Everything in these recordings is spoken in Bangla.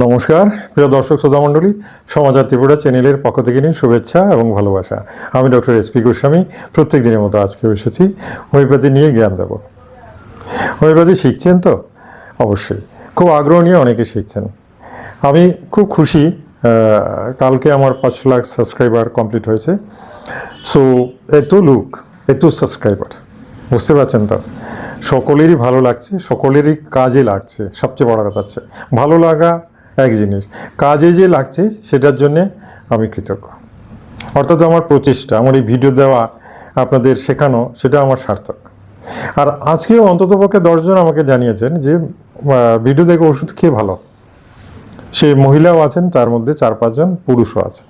নমস্কার। প্রিয় দর্শক শ্রোতা মণ্ডলী সমাচার ত্রিপুরা চ্যানেলের পক্ষ থেকে নিন শুভেচ্ছা এবং ভালোবাসা। আমি ডক্টর এস পি গোস্বামী প্রত্যেক দিনের মতো আজকে এসেছি, হোমিওপ্যাথি নিয়ে জ্ঞান দেব। হোমিওপ্যাথি শিখছেন তো? অবশ্যই। খুব আগ্রহ নিয়ে অনেকে শিখছেন। আমি খুব খুশি কালকে আমার পাঁচ লাখ সাবস্ক্রাইবার কমপ্লিট হয়েছে। সো, এত লুক, এত সাবস্ক্রাইবার, বুঝতে পারছেন তো? সকলেরই ভালো লাগছে, সকলেরই কাজে লাগছে, সবচেয়ে বড় কথা হচ্ছে, ভালো লাগা এক জিনিস। কাজে যে লাগছে, সেটার জন্যে আমি কৃতজ্ঞ। অর্থাৎ আমার প্রচেষ্টা, আমার এই ভিডিও দেওয়া আপনাদের শেখানো, সেটা আমার সার্থক। আর আজকেও অন্ততপক্ষে দশজন আমাকে জানিয়েছেন যে ভিডিও দেখে ওষুধ খেয়ে ভালো। সে মহিলাও আছেন, তার মধ্যে চার পাঁচজন পুরুষও আছেন।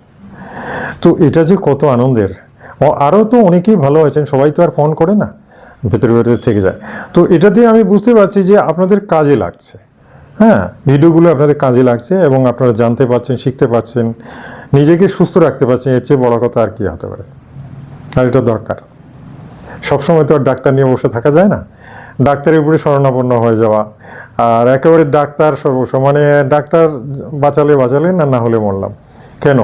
তো এটা যে কত আনন্দের। আরও তো অনেকেই ভালো আছেন, সবাই তো আর ফোন করে না, ভেতরে ভেতরে থেকে যায়। তো এটাতে আমি বুঝতে পারছি যে আপনাদের কাজে লাগছে। হ্যাঁ ভিডিওগুলো আপনাদের কাজে লাগছে এবং আপনারা জানতে পারছেন, শিখতে পারছেন, নিজেকে সুস্থ রাখতে পারছেন, এর চেয়ে বড় কথা আর কি হতে পারে। আর এটা দরকার। সবসময় তো আর ডাক্তার নিয়ে বসে থাকা যায় না। ডাক্তারের উপরে শরণাপন্ন হয়ে যাওয়া। আর একেবারে ডাক্তার মানে ডাক্তার বাঁচালে বাঁচালেন আর না হলে মরলাম। কেন?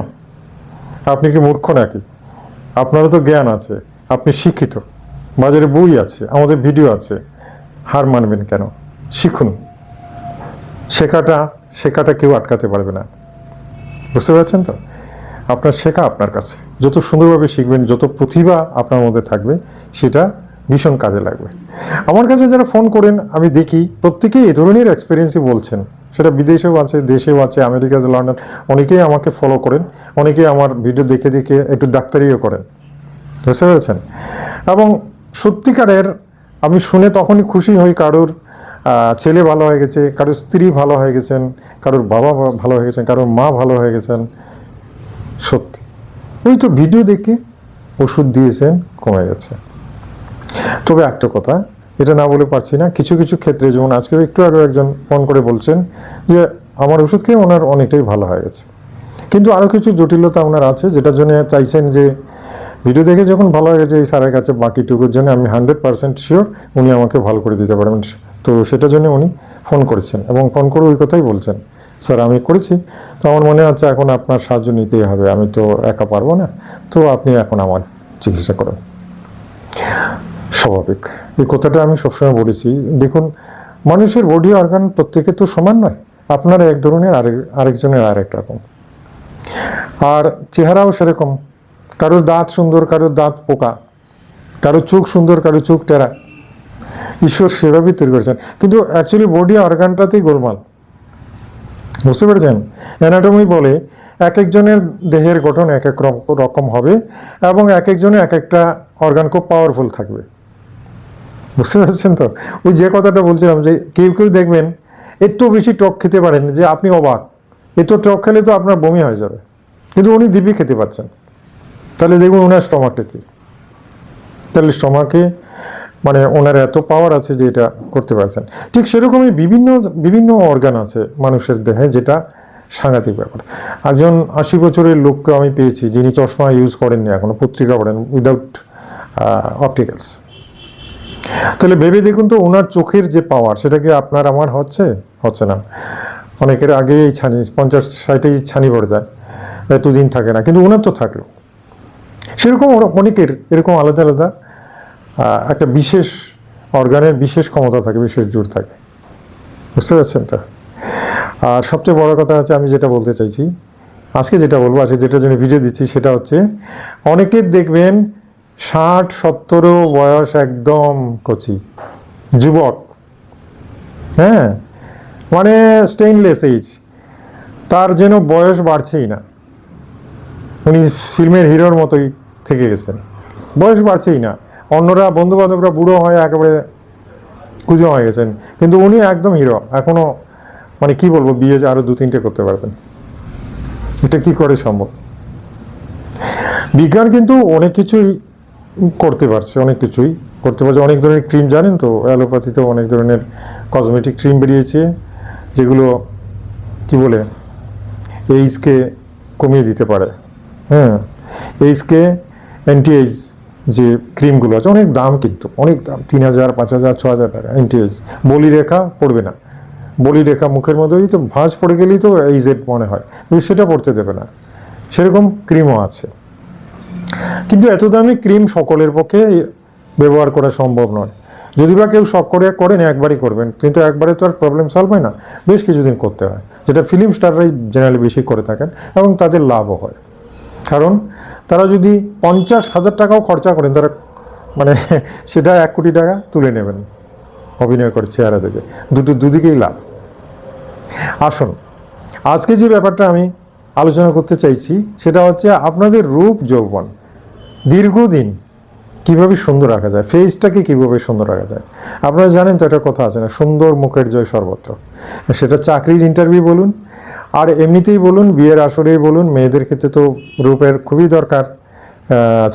আপনি কি মূর্খ নাকি? আপনারও তো জ্ঞান আছে। আপনি শিক্ষিত। বাজারে বই আছে, আমাদের ভিডিও আছে। হার মানবেন কেন? শিখুন। শেখাটা শেখাটা কেউ আটকাতে পারবে না। বুঝতে পারছেন তো? আপনার শেখা আপনার কাছে। যত সুন্দরভাবে শিখবেন, যত প্রতিভা আপনার মধ্যে থাকবে, সেটা ভীষণ কাজে লাগবে। আমার কাছে যারা ফোন করেন, আমি দেখি, প্রত্যেকেই এ ধরনের এক্সপিরিয়েন্সই বলছেন। সেটা বিদেশেও আছে, দেশেও আছে, আমেরিকা, লন্ডন, অনেকেই আমাকে ফলো করেন, অনেকেই আমার ভিডিও দেখে দেখে একটু ডাক্তারিও করেন। বুঝতে পেরেছেন? এবং সত্যিকারের আমি শুনে তখনই খুশি হই কারোর ছেলে ভালো হয়ে গেছে, কারোর স্ত্রী ভালো হয়ে গেছেন, কারোর বাবা ভালো হয়ে গেছেন, কারোর মা ভালো হয়ে গেছেন, সত্যি। ওই তো ভিডিও দেখে ওষুধ দিয়েছেন, কমে গেছে তবে একটা কথা, এটা না বলে পারছি না, কিছু কিছু ক্ষেত্রে, যেমন আজকে একটু আগে একজন ফোন করে বলছেন যে, আমার ওষুধ খেয়ে ওনার অনেকটাই ভালো হয়ে গেছে। কিন্তু আরও কিছু জটিলতা ওনার আছে, যেটার জন্য চাইছেন যে ভিডিও দেখে যখন ভালো হয়ে গেছে, এই স্যারের কাছে বাকিটুকুর জন্য আমি হান্ড্রেড পার্সেন্ট শিওর উনি আমাকে ভালো করে দিতে পারবেন। তো সেটার জন্য উনি ফোন করেছেন এবং ফোন করে ওই কথাই বলছেন, স্যার, আমি করেছি। তো আমার মনে হচ্ছে এখন আপনার সাহায্য নিতেই হবে, আমি তো একা পারব না। তো আপনি এখন আমার চিকিৎসা করুন। স্বাভাবিক। এই কথাটা আমি সবসময় বলেছি। দেখুন, মানুষের বডি অর্গান প্রত্যেকে তো সমান নয়, আপনার এক ধরনের আরেক, আরেকজনের আরেক রকম। আর চেহারাও সেরকম। কারোর দাঁত সুন্দর, কারোর দাঁত পোকা। কারোর চোখ সুন্দর, কারোর চোখ টেরা। ঈশ্বর সেভাবেই তৈরি করেছেন। কিন্তু অ্যাকচুয়ালি বডি অর্গানটাতেই গোলমাল। বুঝতে পেরেছেন? অ্যানাটমি বলে এক একজনের দেহের গঠন এক এক রকম হবে এবং এক একজনের এক একটা অর্গান খুব পাওয়ারফুল থাকবে। বুঝতে পারছেন তো? ওই যে কথাটা বলছিলাম যে কেউ কেউ দেখবেন এত বেশি টক খেতে পারেন যে আপনি অবাক। এত টক খেলে তো আপনার বমি হয়ে যাবে। কিন্তু উনি দিব্যি খেতে পাচ্ছেন। তাহলে দেখুন ওনার স্টমাকটা কি? তাহলে স্টমাকে মানে ওনার এত পাওয়ার আছে যে এটা করতে পারছেন। ঠিক সেরকমই বিভিন্ন বিভিন্ন অর্গান আছে মানুষের দেহে যেটা সাংঘাতিক ব্যাপার। একজন আশি বছরের লোককে আমি পেয়েছি যিনি চশমা ইউজ করেননি এখনও, পত্রিকা পড়েন উইদাউট অপটিক্যালস তাহলে ভেবে দেখুন তো ওনার চোখের যে পাওয়ার সেটা কি আপনার, আমার হচ্ছে? হচ্ছে না। অনেকের আগে এই ছানি, পঞ্চাশ ষাটেই ছানি পড়ে যায়, এতদিন থাকে না, কিন্তু ওনার তো থাকল। সেরকম অনেকের, এরকম আলাদা আলাদা একটা বিশেষ অর্গানের বিশেষ ক্ষমতা থাকে, বিশেষ জোর থাকে। বুঝতে পারছেন তো? আর সবচেয়ে বড় কথা হচ্ছে আমি যেটা বলতে চাইছি, আজকে যেটা বলব, আজকে যেটার জন্য ভিডিও দিচ্ছি, সেটা হচ্ছে অনেকের দেখবেন ষাট, সত্তরও বয়স একদম কচি, যুবক। হ্যাঁ? মানে স্টেইনলেস এইজ তার যেন বয়স বাড়ছেই না। উনি ফিল্মের হিরোর মতোই থেকে গেছেন। বয়স বাড়ছেই না। অন্যরা বন্ধু বান্ধবরা বুড়ো হয়ে একেবারে কুজো হয়ে গেছেন। কিন্তু উনি একদম হিরো। এখনও মানে কি বলব, বিয়ে আরও দু তিনটে করতে পারবেন। এটা কি করে সম্ভব? বিজ্ঞান কিন্তু অনেক কিছুই করতে পারছে, অনেক কিছুই করতে পারছে। অনেক ধরনের ক্রিম জানেন তো? অ্যালোপ্যাথিতেও অনেক ধরনের কসমেটিক ক্রিম বেরিয়েছে, যেগুলো, কি বলে এইজকে কমিয়ে দিতে পারে। হ্যাঁ এইজকে অ্যান্টি এইজ যে ক্রিমগুলো আছে, অনেক দাম কিন্তু, অনেক দাম, তিন হাজার, পাঁচ হাজার, ছ হাজার টাকা এইজ বলি রেখা পড়বে না। বলি রেখা মুখের মধ্যেই তো ভাঁজ পড়ে গেলেই তো এই জেড মনে হয়, কিন্তু সেটা পড়তে দেবে না। সেরকম ক্রিমও আছে। কিন্তু এত দামি ক্রিম সকলের পক্ষে ব্যবহার করা সম্ভব নয়। যদি বা কেউ শখ করে, করেন, একবারই করবেন। কিন্তু একবারে তো আর প্রবলেম সলভ হয় না। বেশ কিছুদিন করতে হয়। যেটা ফিল্ম স্টাররাই জেনারেলি বেশি করে থাকেন এবং তাদের লাভও হয়। কারণ তারা যদি পঞ্চাশ হাজার টাকাও খরচা করেন, তারা মানে সেটা এক কোটি টাকা তুলে নেবেন অভিনয় করে চেহারা থেকে দুটো দুদিকেই লাভ। আসুন, আজকে যে ব্যাপারটা আমি আলোচনা করতে চাইছি, সেটা হচ্ছে আপনাদের রূপ যৌবন। দীর্ঘদিন কীভাবে সুন্দর রাখা যায় ফেসটাকে কীভাবে সুন্দর রাখা যায়। আপনারা জানেন তো, একটা কথা আছে না, সুন্দর মুখের জয় সর্বত্র। সেটা চাকরির ইন্টারভিউ বলুন আর এমনিতেই বলুন, বিয়ের আসরেই বলুন, মেয়েদের ক্ষেত্রে তো রূপের খুবই দরকার।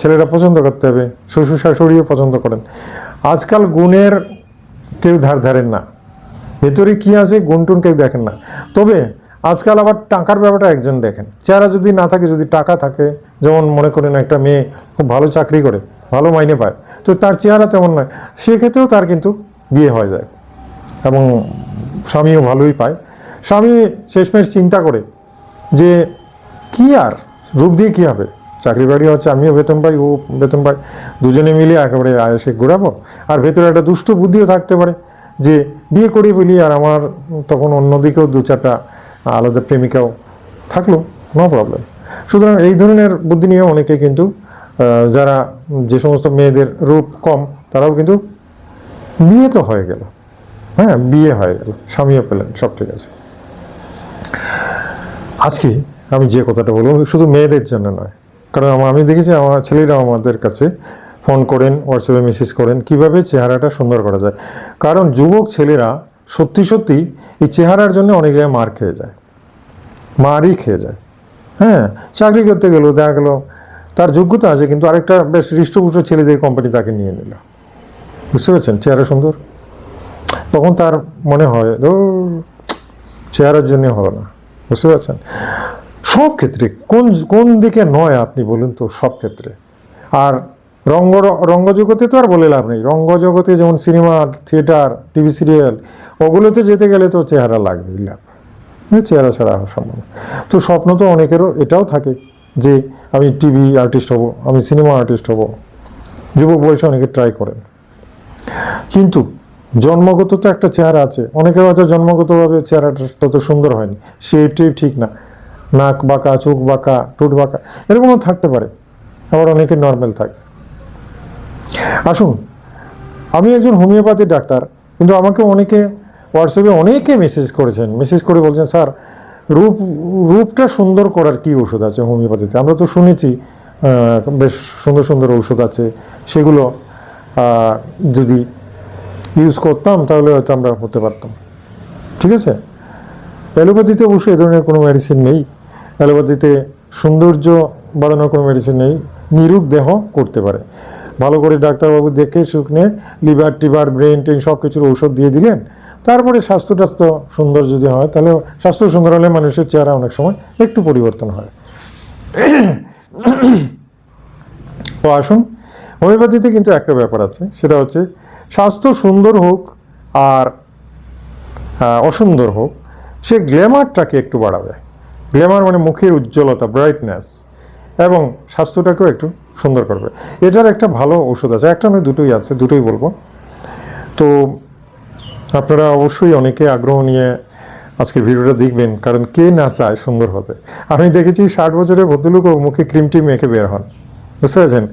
ছেলেরা পছন্দ করতে হবে, শ্বশুর শাশুড়িও পছন্দ করেন। আজকাল গুণের কেউ ধার ধারেন না। ভেতরে কি আছে গুনটুন কেউ দেখেন না। তবে আজকাল আবার টাকার ব্যাপারটা একজন দেখেন। চেহারা যদি না থাকে, যদি টাকা থাকে, যেমন মনে করেন একটা মেয়ে খুব ভালো চাকরি করে, ভালো মাইনে পায়, তো তার চেহারা তেমন নয়। সেক্ষেত্রেও তার কিন্তু বিয়ে হয়ে যায় এবং স্বামীও ভালোই পায়। স্বামী শেষমেশ চিন্তা করে যে কি আর? রূপ দিয়ে কী হবে? চাকরি বাড়ি হচ্ছে, আমিও বেতন পাই, ও বেতন পাই দুজনে মিলে একেবারে আয়সে ঘোরাবো। আর ভেতরে একটা দুষ্ট বুদ্ধিও থাকতে পারে যে বিয়ে করি বলি আর আমার তখন অন্যদিকেও দু চারটা আলাদা প্রেমিকাও থাকল নো প্রবলেম সুতরাং এই ধরনের বুদ্ধি নিয়ে অনেকে কিন্তু যারা যে সমস্ত মেয়েদের রূপ কম, তারাও কিন্তু বিয়ে তো হয়ে গেল। হ্যাঁ বিয়ে হয়ে গেল, স্বামীও পেলেন, সব ঠিক আছে। আজকে আমি যে কথাটা বলব শুধু মেয়েদের জন্য নয়, কারণ আমার আমি দেখেছি আমার ছেলেরা আমাদের কাছে ফোন করেন, হোয়াটসঅ্যাপে মেসেজ করেন, কীভাবে চেহারাটা সুন্দর করা যায়। কারণ যুবক ছেলেরা সত্যি সত্যি এই চেহারার জন্য অনেক জায়গায় মার খেয়ে যায়। মারই খেয়ে যায়। হ্যাঁ চাকরি করতে গেলো দেখা গেলো তার যোগ্যতা আছে, কিন্তু আরেকটা বেশ হৃষ্টপুষ্ট ছেলে দিয়ে কোম্পানি তাকে নিয়ে নিল। বুঝতে পারছেন? চেহারা সুন্দর। তখন তার মনে হয় চেহারার জন্য হলো না। বুঝতে পারছেন? সব ক্ষেত্রে কোন কোন দিকে নয় আপনি বলুন তো সব ক্ষেত্রে। আর রঙ্গ, রঙ্গজগতে তো আর বলে লাভ নেই। রঙ্গজগতে যেমন সিনেমা, থিয়েটার, টিভি সিরিয়াল, ওগুলোতে যেতে গেলে তো চেহারা লাগবেই লাভ। এই চেহারা ছাড়া সম্ভব। তো স্বপ্ন তো অনেকেরও এটাও থাকে যে আমি টিভি আর্টিস্ট হব, আমি সিনেমা আর্টিস্ট হব। যুবক বয়সে অনেকে ট্রাই করেন। কিন্তু জন্মগত তো একটা চেহারা আছে। অনেকের হয়তো জন্মগতভাবে চেহারাটা তত সুন্দর হয়নি। সেইটাই ঠিক না। নাক বাঁকা, চোখ বাঁকা, ঠোঁট বাঁকা, এরকমও থাকতে পারে। আবার অনেকে নর্মাল থাকে। আসুন, আমি একজন হোমিওপ্যাথি ডাক্তার, কিন্তু আমাকে অনেকে হোয়াটসঅ্যাপে অনেকে মেসেজ করেছেন। মেসেজ করে বলছেন, স্যার, রূপ, রূপটা সুন্দর করার কি ওষুধ আছে হোমিওপ্যাথিতে? আমরা তো শুনেছি বেশ সুন্দর সুন্দর ঔষধ আছে। সেগুলো যদি ইউজ করতাম, তাহলে হয়তো আমরা হতে পারতাম। ঠিক আছে? অ্যালোপ্যাথিতে অবশ্যই এ ধরনের কোনো মেডিসিন নেই। অ্যালোপ্যাথিতে সৌন্দর্য বাড়ানোর কোনো মেডিসিন নেই। নিরুগ দেহ করতে পারে। ভালো করে ডাক্তারবাবু দেখে শুকনে লিভার টিভার ব্রেন টেন সব কিছুর ঔষধ দিয়ে দিলেন। তারপরে স্বাস্থ্য টাস্থ্য সুন্দর যদি হয়, তাহলে স্বাস্থ্য সুন্দর হলে মানুষের চেহারা অনেক সময় একটু পরিবর্তন হয়। তো আসুন, হোমিওপ্যাথিতে কিন্তু একটা ব্যাপার আছে। সেটা হচ্ছে স্বাস্থ্য সুন্দর হোক আর অসুন্দর হোক, সে গ্ল্যামারটাকে একটু বাড়াবে। গ্ল্যামার মানে মুখের উজ্জ্বলতা ব্রাইটনেস এবং স্বাস্থ্যটাকেও একটু সুন্দর করবে। এটার একটা ভালো ওষুধ আছে। একটা নয়, দুটোই আছে, দুটোই বলব। তো আপনারা অবশ্যই অনেকে আগ্রহ নিয়ে আজকের ভিডিওটা দেখবেন, কারণ কে না চায় সুন্দর হতে? আমি দেখেছি ষাট বছরের ভদ্রলোকও মুখে ক্রিম টিম মেখে বের হন। বুঝতে পেরেছেন?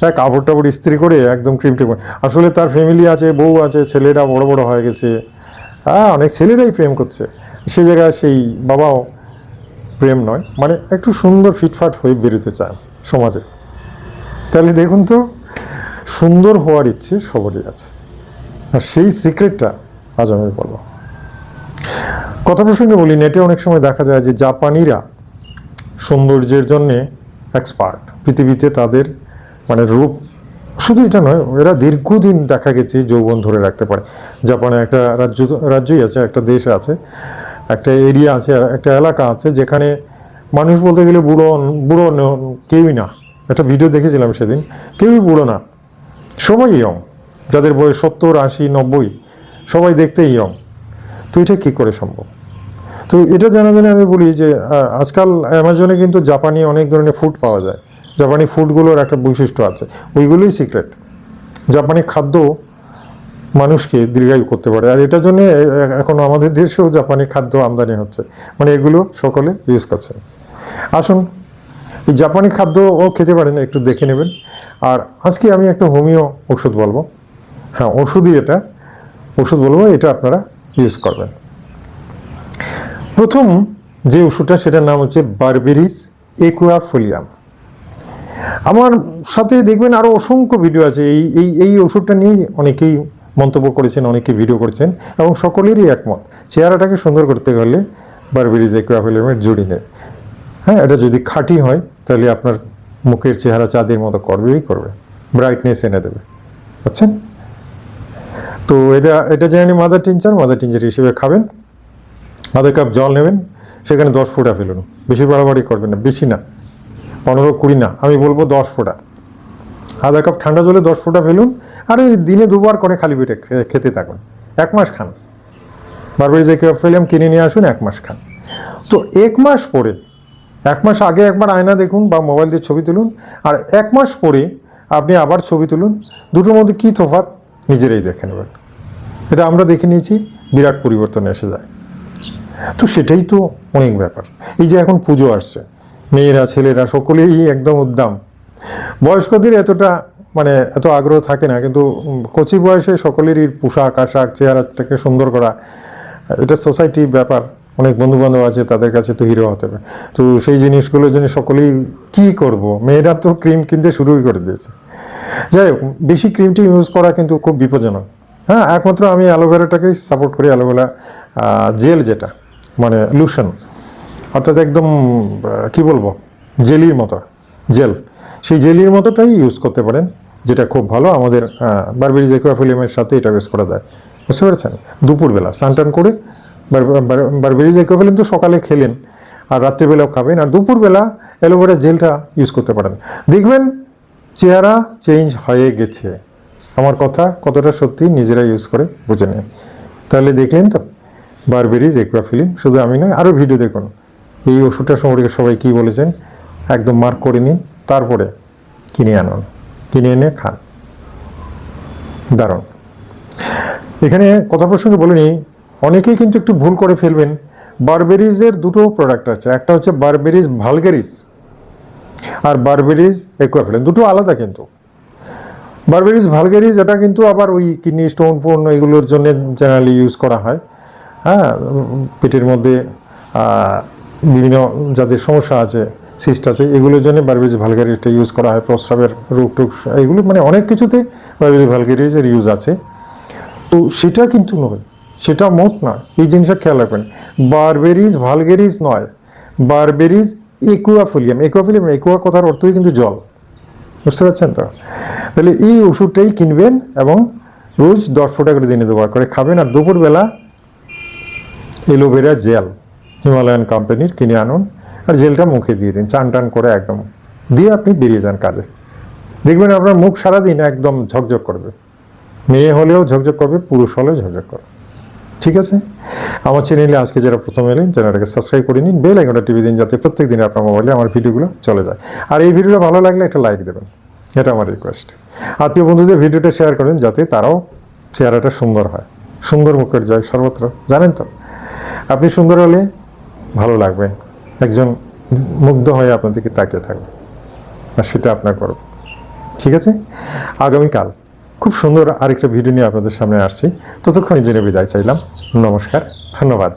হ্যাঁ কাপড় টাপড় ইস্ত্রি করে একদম ক্রিম টিম আসলে তার ফ্যামিলি আছে, বউ আছে, ছেলেরা বড় বড় হয়ে গেছে। হ্যাঁ অনেক ছেলেরাই প্রেম করছে। সে জায়গায় সেই বাবাও প্রেম নয় মানে একটু সুন্দর ফিটফাট হয়ে বেরোতে চায় সমাজে। তাহলে দেখুন তো, সুন্দর হওয়ার ইচ্ছে সবারই আছে। আর সেই সিক্রেটটা আজ আমি বলব। কথা প্রসঙ্গে বলি, নেটে অনেক সময় দেখা যায় যে জাপানিরা সৌন্দর্যের জন্যে এক্সপার্ট পৃথিবীতে তাদের মানে রূপ, শুধু এটা নয়, এরা দীর্ঘদিন দেখা গেছে যৌবন ধরে রাখতে পারে। জাপানে একটা রাজ্য, রাজ্যই আছে, একটা দেশ আছে, একটা এরিয়া আছে, একটা এলাকা আছে যেখানে মানুষ বলতে গেলে বুড়ো বুড়ো কেউই না। একটা ভিডিও দেখেছিলাম সেদিন, কেউই বুড়ো না। সবাই ইয়ং যাদের বয়স সত্তর, আশি, নব্বই, সবাই দেখতে ইয়ং তো এটা কী করে সম্ভব? তো এটা জানার জন্য আমি বলি যে আজকাল অ্যামাজনে কিন্তু জাপানি অনেক ধরনের ফুড পাওয়া যায়। জাপানি ফুডগুলোর একটা বৈশিষ্ট্য আছে। ওইগুলোই সিক্রেট। জাপানি খাদ্য মানুষকে দীর্ঘায়ু করতে পারে। আর এটার জন্য এখন আমাদের দেশেও জাপানি খাদ্য আমদানি হচ্ছে। মানে এগুলো সকলে ইউজ করছে। আসুন, এই জাপানি খাদ্যও খেতে পারেন, একটু দেখে নেবেন। আর আজকে আমি একটা হোমিও ওষুধ বলব। হ্যাঁ ওষুধই এটা। ওষুধ বলব, এটা আপনারা ইউজ করবেন। প্রথম যে ওষুধটা, সেটার নাম হচ্ছে বারবেরিস একুয়াফোলিয়াম। আমার সাথে দেখবেন আরও অসংখ্য ভিডিও আছে। এই এই এই ওষুধটা নিয়েই অনেকেই মন্তব্য করেছেন অনেকে ভিডিও করেছেন এবং সকলেরই একমত। চেহারাটাকে সুন্দর করতে গেলে বারবেরিজ একুয়াফোলিয়ামের জুড়ি নেয়। হ্যাঁ এটা যদি খাঁটি হয়, তাহলে আপনার মুখের চেহারা চাঁদের মতো করবেই করবে। ব্রাইটনেস এনে দেবে। বুঝছেন? তো এটা এটা জেনে মাদার টিনচার মাদার টিনচার হিসেবে খাবেন। আধা কাপ জল নেবেন, সেখানে দশ ফোঁটা ফেলুন। বেশি বাড়াবাড়ি করবেন না, বেশি না। পনেরো কুড়ি না, আমি বলব দশ ফোঁটা। আধা কাপ ঠান্ডা জলে দশ ফোঁটা ফেলুন, আর দিনে দুবার করে খালি পেটে খেতে থাকুন। এক মাস খান। বারবার যে কাপ ফেলিয়াম কিনে নিয়ে আসুন, এক মাস খান। তো এক মাস পরে, এক মাস আগে একবার আয়না দেখুন বা মোবাইল দিয়ে ছবি তুলুন, আর এক মাস পরে আপনি আবার ছবি তুলুন, দুটোর মধ্যে কী তফাৎ নিজেরাই দেখে নেবেন। এটা আমরা দেখে নিয়েছি, বিরাট পরিবর্তন এসে যায়। তো সেটাই তো অনেক ব্যাপার। এই যে এখন পুজো আসছে মেয়েরা, ছেলেরা, সকলেই একদম উদ্দাম। বয়স্কদের এতটা মানে এত আগ্রহ থাকে না, কিন্তু কচি বয়সে সকলেরই পোশাক, আশাক, চেহারাটাকে সুন্দর করা, এটা সোসাইটির ব্যাপার। অনেক বন্ধু বান্ধব আছে, তাদের কাছে তো হিরো হতে হবে। তো সেই জিনিসগুলোর জন্য সকলেই কি করব? মেয়েরা তো ক্রিম কিনতে শুরুই করে দিয়েছে। যাই হোক, বেশি ক্রিমটি ইউজ করা কিন্তু খুব বিপজ্জনক। হ্যাঁ একমাত্র আমি অ্যালোভেরাটাকেই সাপোর্ট করি অ্যালোভেরা জেল যেটা মানে লুশন অর্থাৎ একদম কি বলব, জেলির মতো, জেল। সেই জেলির মতোটাই ইউজ করতে পারেন, যেটা খুব ভালো। আমাদের বারবেরি জেকুয়াফিলিয়ামের সাথে এটা ইউজ করা যায়। বুঝতে পেরেছেন? দুপুরবেলা স্নান করে বারবেরি জেকুয়াফিলিয়াম তো সকালে খেলেন আর রাত্রিবেলাও খাবেন আর দুপুরবেলা অ্যালোভেরা জেলটা ইউজ করতে পারেন। দেখবেন, চেহারা চেঞ্জ হয়ে গেছে। আমার কথা কতটা সত্যি নিজেরা ইউজ করে বুঝে নেন। তাহলে দেখলেন তো বারবেরিজ একুয়াফিলিম শুধু আমি নয় আরও ভিডিও দেখুন। এই ওষুধটা সম্পর্কে সবাই কী বলেছেন? একদম মার্ক করে নিন, তারপরে কিনে আনুন, কিনে এনে খান। দারুণ। এখানে কথা প্রসঙ্গে বলে নিই, অনেকেই কিন্তু একটু ভুল করে ফেলবেন। বারবেরিজের দুটো প্রোডাক্ট আছে, একটা হচ্ছে বারবেরিজ ভালগেরিস আর বারবেরিজ একুয়াফিলিন দুটো আলাদা কিন্তু। বারবেরিজ ভালগেরিজ এটা কিন্তু আবার ওই কিডনি স্টোন ফোন এগুলোর জন্য জেনারেলি ইউজ করা হয়। হ্যাঁ পেটের মধ্যে বিভিন্ন যাদের সমস্যা আছে সিস্ট আছে, এগুলোর জন্য বারবেরিজ ভালগেরিজটা ইউজ করা হয়, প্রস্রাবের রোগ টুক এগুলো মানে অনেক কিছুতে বারবেরিজ ভালগেরিজের ইউজ আছে। তো সেটা কিন্তু নয়, সেটা মোট না এই জিনিসটা খেয়াল রাখবেন। বারবেরিজ ভালগেরিজ নয় বারবেরিজ একুয়াফোলিয়াম একুয়াফোলিয়াম একুয়া কথার অর্থই কিন্তু জল, বুঝতে পারছেন তো? তাহলে এই ওষুধটাই কিনবেন এবং রোজ দশ ফোঁটা করে দিনে দুবার করে খাবেন আর দুপুরবেলা এলোভেরা জেল। হিমালয়ান কোম্পানির কিনে আনুন আর জেলটা মুখে দিয়ে দিন, চান টান করে একদম। দিয়ে আপনি বেরিয়ে যান কাজে। দেখবেন আপনার মুখ সারাদিন একদম ঝকঝক করবে। মেয়ে হলেও ঝকঝক করবে, পুরুষ হলেও ঝকঝক করবে। ঠিক আছে? আমার চ্যানেলে আজকে যারা প্রথম এলেন চ্যানেলটাকে সাবস্ক্রাইব করে নিন বেল আইকনটা টিভি দিন যাতে প্রত্যেক দিন আপনার মোবাইলে আমার ভিডিওগুলো চলে যায়। আর এই ভিডিওটা ভালো লাগলে একটা লাইক দেবেন। এটা আমার রিকোয়েস্ট আত্মীয় বন্ধুদের ভিডিওটা শেয়ার করেন যাতে তারাও চেহারাটা সুন্দর হয়। সুন্দর মুখের জয় সর্বত্র। জানেন তো? আপনি সুন্দর হলে ভালো লাগবে। একজন মুগ্ধ হয়ে আপনার দিকে তাকিয়ে থাকবে। আর সেটা আপনার করব ঠিক আছে? আগামীকাল খুব সুন্দর আরেকটা ভিডিও নিয়ে আপনাদের সামনে আসছি। ততক্ষণ জেনে বিদায় চাইলাম। নমস্কার, ধন্যবাদ।